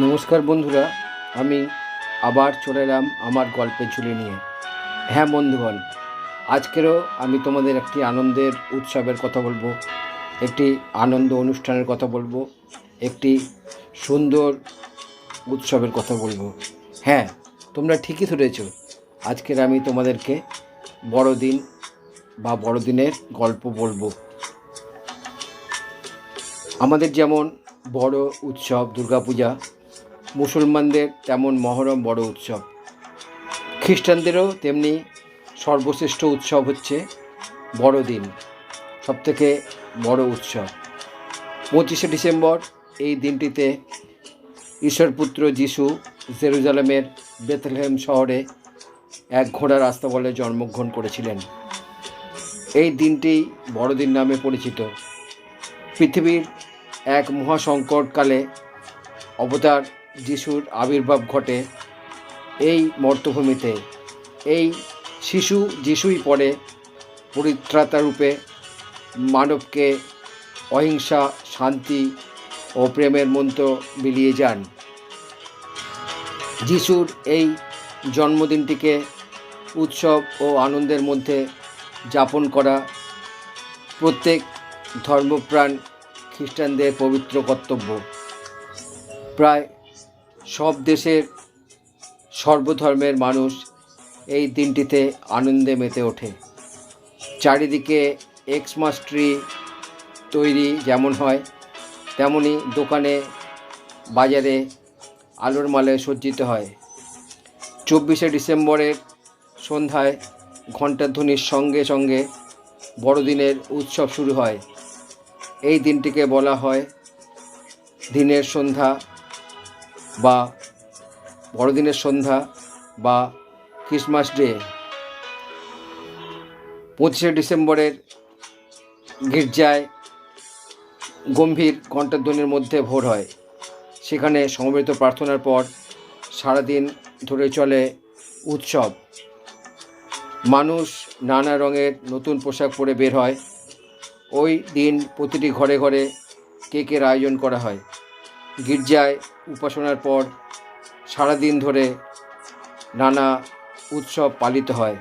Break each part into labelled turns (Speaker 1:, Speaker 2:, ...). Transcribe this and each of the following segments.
Speaker 1: নমস্কার বন্ধুরা, আমি আবার চলে এলাম আমার গল্পের ঝুলি নিয়ে। হ্যাঁ বন্ধুগণ, আজকেরও আমি তোমাদের একটি আনন্দের উৎসবের কথা বলব, একটি আনন্দ অনুষ্ঠানের কথা বলব, একটি সুন্দর উৎসবের কথা বলব। হ্যাঁ তোমরা ঠিকই ধরেছ, আজকের আমি তোমাদেরকে বড়দিন বা বড়দিনের গল্প বলব। আমাদের যেমন বড় উৎসব, দুর্গাপূজা মুসলমানদের তেমন মহরম বড় উৎসব। খ্রিস্টানদেরও তেমনি সর্বশ্রেষ্ঠ উৎসব হচ্ছে বড়দিন, সবথেকে বড় উৎসব। পঁচিশে ডিসেম্বর এই দিনটিতে ঈশ্বরপুত্র যিশু জেরুজালেমের বেথলেহেম শহরে এক ঘোড়ার আস্তাবলে জন্মগ্রহণ করেছিলেন। এই দিনটি বড়দিন নামে পরিচিত। পৃথিবীর এক মহাসংকটকালে অবতার যিশুর আবির্ভাব ঘটে, এই মর্তভূমিতে, এই শিশু যিশুই পরে পরিত্রাতা রূপে, মানবকে অহিংসা, শান্তি ও প্রেমের মন্ত্র বিলিয়ে যান। যিশুর এই জন্মদিনটিকে উৎসব ও আনন্দের মধ্যে যাপন করা প্রত্যেক ধর্মপ্রাণ খ্রিস্টানদের পবিত্র কর্তব্য। প্রায় সব দেশের সর্বধর্মের মানুষ এই দিনটিতে আনন্দে মেতে ওঠে। চারিদিকে এক্সমাস ট্রি তৈরি যেমন হয়, তেমনি দোকানে, বাজারে আলোর মালে সজ্জিত হয়। চব্বিশে ডিসেম্বরের সন্ধ্যায় ঘণ্টাধ্বনির সঙ্গে সঙ্গে বড়দিনের উৎসব শুরু হয়। এই দিনটিকে বলা হয় দিনের সন্ধ্যা। বা বড়দিনের সন্ধ্যা বা ক্রিসমাস ডে পঁচিশে ডিসেম্বরের গির্জায় গম্ভীর ঘণ্টাধ্বনির মধ্যে ভোর হয়। সেখানে সমবেত প্রার্থনার পর সারাদিন ধরে চলে উৎসব। মানুষ নানা রঙের নতুন পোশাক পরে বের হয়। ওই দিন প্রতিটি ঘরে ঘরে কেকের আয়োজন করা হয়। গির্জায় উপাসনার পর সারাদিন ধরে নানা উৎসব পালিত হয়।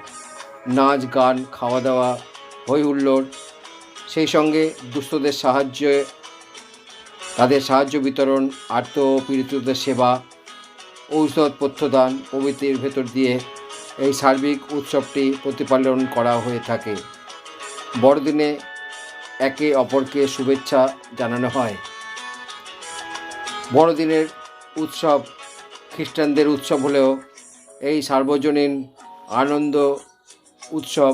Speaker 1: নাচ, গান খাওয়া দাওয়া হই হুল্লোড় সেই সঙ্গে দুস্থদের সাহায্যে, তাদের সাহায্য বিতরণ, আর্ত পীড়িতদের সেবা, ঔষধ পথ্যদান প্রভৃতির ভেতর দিয়ে এই সার্বিক উৎসবটি প্রতিপালন করা হয়ে থাকে। বড়দিনে একে অপরকে শুভেচ্ছা জানানো হয়। বড়দিনের উৎসব, খ্রিস্টানদের উৎসব হলেও এই সার্বজনীন আনন্দ উৎসব,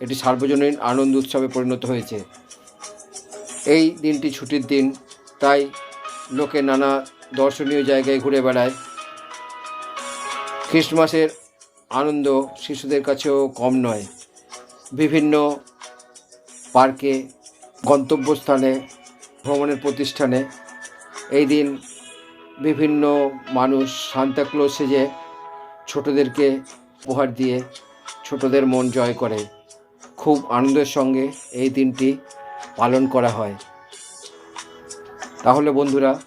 Speaker 1: এটি সার্বজনীন আনন্দ উৎসবে পরিণত হয়েছে। এই দিনটি ছুটির দিন, তাই লোকে নানা দর্শনীয় জায়গায় ঘুরে বেড়ায়। খ্রিস্টমাসের আনন্দ শিশুদের কাছেও কম নয়। বিভিন্ন পার্কে, গন্তব্যস্থানে, ভ্রমণের প্রতিষ্ঠানে এই দিন বিভিন্ন মানুষ সান্তাক্লোজ সেজে ছোটদেরকে উপহার দিয়ে ছোটদের মন জয় করে। খুব আনন্দের সঙ্গে এই দিনটি পালন করা হয়। তাহলে বন্ধুরা,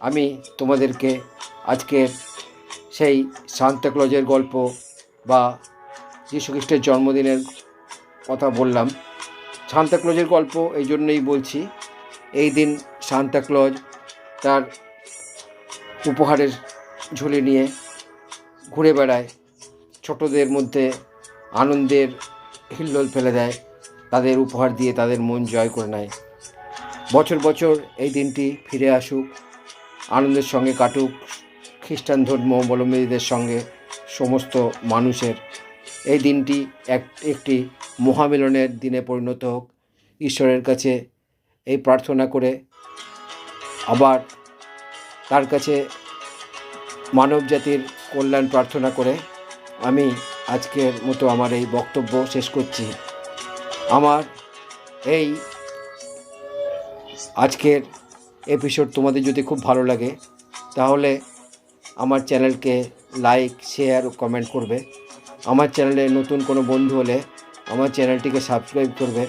Speaker 1: আমি তোমাদেরকে আজকের সেই সান্তাক্লজের গল্প বা যীশুখ্রিস্টের জন্মদিনের কথা বললাম। সান্তাক্লজের গল্প এই জন্যই বলছি, এই দিন সান্তাক্লজ তার উপহারের ঝুলি নিয়ে ঘুরে বেড়ায়। ছোটদের মধ্যে আনন্দের হিল্লোল ফেলে দেয়। তাদের উপহার দিয়ে তাদের মন জয় করে নেয়। বছর বছর এই দিনটি ফিরে আসুক। আনন্দের সঙ্গে কাটুক। খ্রিস্টান ধর্মাবলম্বীদের সঙ্গে সমস্ত মানুষের। এই দিনটি এক, একটি মহামিলনের দিনে পরিণত হোক। ঈশ্বরের কাছে এই প্রার্থনা করে আবার তার কাছে মানব জাতির কল্যাণ প্রার্থনা করে আমি আজকের মতো আমার এই বক্তব্য শেষ করছি। আমার এই আজকের এপিসোড তোমাদের যদি খুব ভালো লাগে, তাহলে আমার চ্যানেলকে লাইক শেয়ার ও কমেন্ট করবে। আমার চ্যানেলে নতুন কোনো বন্ধু হলে আমার চ্যানেলটিকে সাবস্ক্রাইব করবে।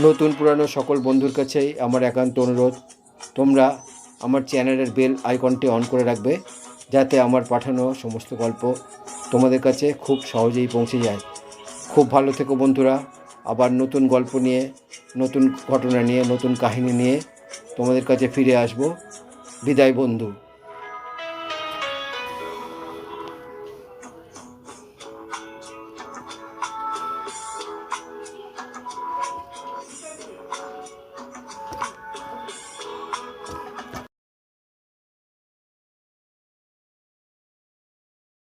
Speaker 1: নতুন পুরানো সকল বন্ধুর কাছেই আমার একান্ত অনুরোধ, তোমরা আমার চ্যানেলের বেল আইকনটি অন করে রাখবে। যাতে আমার পাঠানো সমস্ত গল্প তোমাদের কাছে খুব সহজেই পৌঁছে যায়। খুব ভালো থেকো বন্ধুরা। আবার নতুন গল্প নিয়ে, নতুন ঘটনা নিয়ে, নতুন কাহিনী নিয়ে তোমাদের কাছে ফিরে আসব। বিদায় বন্ধু।